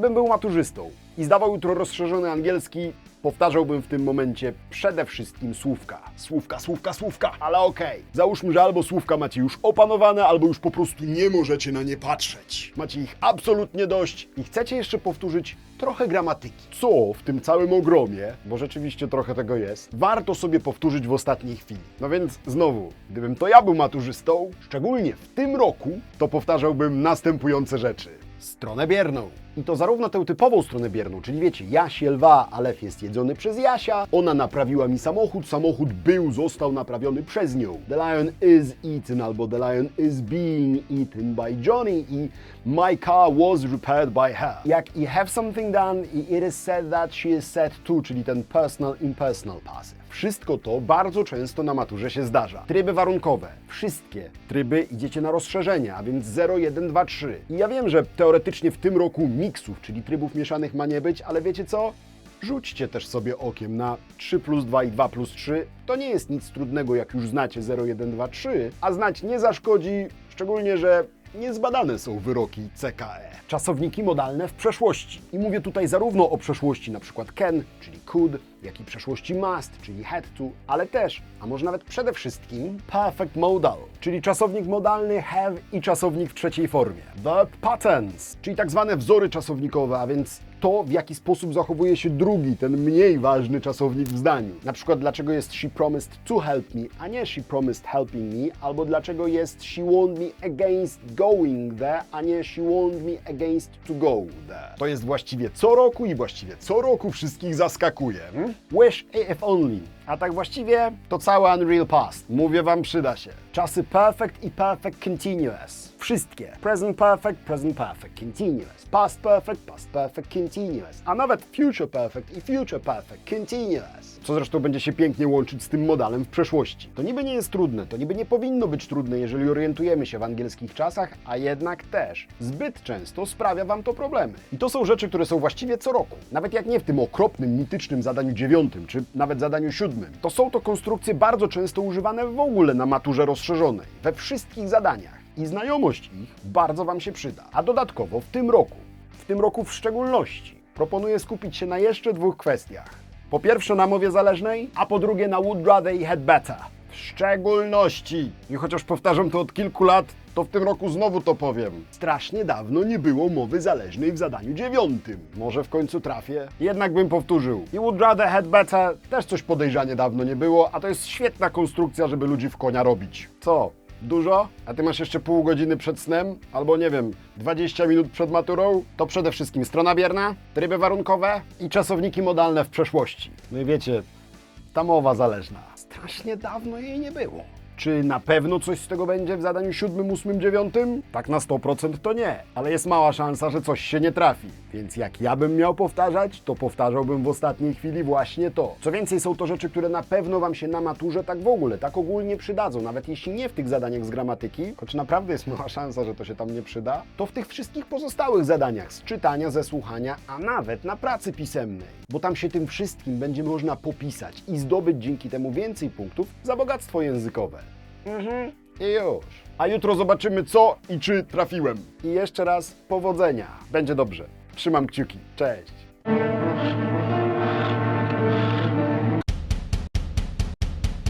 Gdybym był maturzystą i zdawał jutro rozszerzony angielski, powtarzałbym w tym momencie przede wszystkim słówka. Słówka, słówka, słówka, ale okej. Załóżmy, że albo słówka macie już opanowane, albo już po prostu nie możecie na nie patrzeć. Macie ich absolutnie dość i chcecie jeszcze powtórzyć trochę gramatyki. Co w tym całym ogromie, bo rzeczywiście trochę tego jest, warto sobie powtórzyć w ostatniej chwili. No więc znowu, gdybym to ja był maturzystą, szczególnie w tym roku, to powtarzałbym następujące rzeczy. Stronę bierną. I to zarówno tę typową stronę bierną, czyli wiecie, Jasie lwa, a lew jest jedzony przez Jasia, ona naprawiła mi samochód, samochód był, został naprawiony przez nią. The lion is eaten albo the lion is being eaten by Johnny i my car was repaired by her. Jak i have something done i it is said that she is said to, czyli ten personal impersonal passive. Wszystko to bardzo często na maturze się zdarza. Tryby warunkowe. Wszystkie tryby idziecie na rozszerzenie, a więc 0, 1, 2, 3. I ja wiem, że teoretycznie w tym roku miksów, czyli trybów mieszanych ma nie być, ale wiecie co? Rzućcie też sobie okiem na 3 plus 2 i 2 plus 3. To nie jest nic trudnego, jak już znacie 0, 1, 2, 3, a znać nie zaszkodzi, szczególnie, że niezbadane są wyroki CKE. Czasowniki modalne w przeszłości. I mówię tutaj zarówno o przeszłości przykład can, czyli could, jak i przeszłości must, czyli had to, ale też, a może nawet przede wszystkim perfect modal, czyli czasownik modalny have i czasownik w trzeciej formie. Verb patterns, czyli tak zwane wzory czasownikowe, a więc to, w jaki sposób zachowuje się drugi, ten mniej ważny czasownik w zdaniu. Na przykład, dlaczego jest she promised to help me, a nie she promised helping me, albo dlaczego jest she warned me against going there, a nie she warned me against to go there. To jest właściwie co roku i właściwie co roku wszystkich zaskakuje. Hmm? Wish if only. A tak właściwie to cały Unreal Past. Mówię wam, przyda się. Czasy perfect i perfect continuous. Wszystkie. Present perfect, present perfect, continuous. Past perfect, past perfect, continuous. A nawet future perfect i future perfect, continuous. Co zresztą będzie się pięknie łączyć z tym modalem w przeszłości. To niby nie jest trudne, to niby nie powinno być trudne, jeżeli orientujemy się w angielskich czasach, a jednak też. Zbyt często sprawia wam to problemy. I to są rzeczy, które są właściwie co roku. Nawet jak nie w tym okropnym, mitycznym zadaniu dziewiątym, czy nawet zadaniu siódmym, to są to konstrukcje bardzo często używane w ogóle na maturze rozszerzonej, we wszystkich zadaniach. I znajomość ich bardzo Wam się przyda. A dodatkowo w tym roku, w tym roku w szczególności, proponuję skupić się na jeszcze dwóch kwestiach. Po pierwsze na mowie zależnej, a po drugie na would rather i had better. W szczególności. I chociaż powtarzam to od kilku lat, to w tym roku znowu to powiem. Strasznie dawno nie było mowy zależnej w zadaniu dziewiątym. Może w końcu trafię? Jednak bym powtórzył. I would rather had better też coś podejrzanie dawno nie było, a to jest świetna konstrukcja, żeby ludzi w konia robić. Co? Dużo? A ty masz jeszcze pół godziny przed snem? Albo nie wiem, 20 minut przed maturą? To przede wszystkim strona bierna, tryby warunkowe i czasowniki modalne w przeszłości. No i wiecie, ta mowa zależna. Strasznie dawno jej nie było. Czy na pewno coś z tego będzie w zadaniu siódmym, ósmym, dziewiątym? Tak na 100% to nie, ale jest mała szansa, że coś się nie trafi. Więc jak ja bym miał powtarzać, to powtarzałbym w ostatniej chwili właśnie to. Co więcej, są to rzeczy, które na pewno Wam się na maturze tak w ogóle, tak ogólnie przydadzą. Nawet jeśli nie w tych zadaniach z gramatyki, choć naprawdę jest mała szansa, że to się tam nie przyda, to w tych wszystkich pozostałych zadaniach z czytania, ze słuchania, a nawet na pracy pisemnej. Bo tam się tym wszystkim będzie można popisać i zdobyć dzięki temu więcej punktów za bogactwo językowe. Mhm. I już. A jutro zobaczymy co i czy trafiłem. I jeszcze raz powodzenia. Będzie dobrze. Trzymam kciuki. Cześć.